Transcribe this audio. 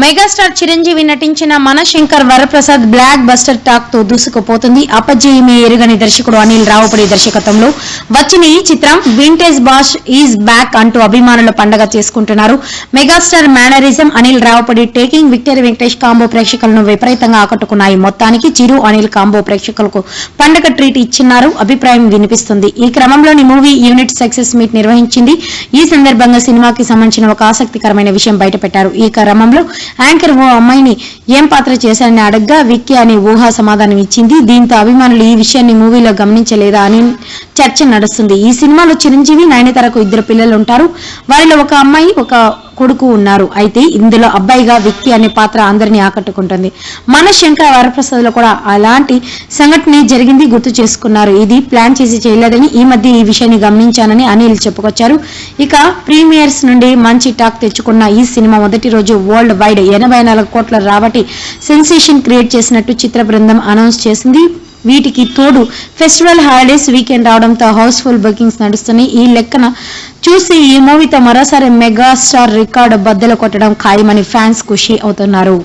Megastar Chiranjeevi నటించిన Manashankar Varaprasad block buster టాక్తో దూసుకుపోతుంది. అపజయమే ఎరుగని దర్శకుడు అనిల్ రావుపడి దర్శకత్వంలో వచ్చిన ఈ చిత్రం వింటేజ్ బాష్ ఈజ్ బ్యాక్ అంటూ అభిమానుల పండగ చేసుకుంటున్నారు. Megastar mannerism Anil Ravipudi taking victory Venkatesh combo ప్రేక్షకులను విపరీతంగా ఆకట్టుకున్నాయి. మొత్తానికి చిరు అనిల్ కాంబో ప్రేక్షకులకు పండగ ట్రీట్ ఇచ్చిన్నారు. అభిప్రాయం వినిపిస్తుంది. ఈ క్రమంలోని మూవీ యూనిట్ సక్సెస్ మీట్ నిర్వహించింది. ఈ సందర్భంగా సినిమాకి సంబంధించిన ఒక ఆసక్తికరమైన విషయం బయటపెట్టారు. ఈ క్రమంలో యాంకర్ ఓ అమ్మాయిని ఏం పాత్ర చేశారని అడగ్గా విక్కీ అని ఊహా సమాధానం ఇచ్చింది. దీంతో అభిమానులు ఈ విషయాన్ని మూవీలో గమనించలేదా అని చర్చ నడుస్తుంది. ఈ సినిమాలో చిరంజీవి నయనతారకు ఇద్దరు పిల్లలు ఉంటారు వారిలో ఒక అమ్మాయి ఒక కొడుకు ఉన్నారు. అయితే ఇందులో అబ్బాయిగా వ్యక్తి అనే పాత్ర అందరినీ ఆకట్టుకుంటుంది. మన శంకర్ వరప్రసాద్లో కూడా అలాంటి సంఘటన జరిగింది గుర్తు చేసుకున్నారు. ఇది ప్లాన్ చేసి చేయలేదని ఈ మధ్య ఈ విషయాన్ని గమనించానని అనిల్ చెప్పుకొచ్చారు. ఇక ప్రీమియర్స్ నుండి మంచి టాక్ తెచ్చుకున్న ఈ సినిమా మొదటి రోజు వరల్డ్ వైడ్ ఎనభై నాలుగు కోట్ల రాబట్టి సెన్సేషన్ క్రియేట్ చేసినట్టు చిత్ర బృందం అనౌన్స్ చేసింది. వీటికి తోడు ఫెస్టివల్ హాలిడేస్ వీకెండ్ రావడంతో హౌస్ఫుల్ బుకింగ్స్ నడుస్తున్నాయి. ఈ లెక్కన చూసి ఈ మూవీతో మరోసారి మెగాస్టార్ రికార్డు బద్దలు కొట్టడం ఖాయమని ఫ్యాన్స్ ఖుషి అవుతున్నారు.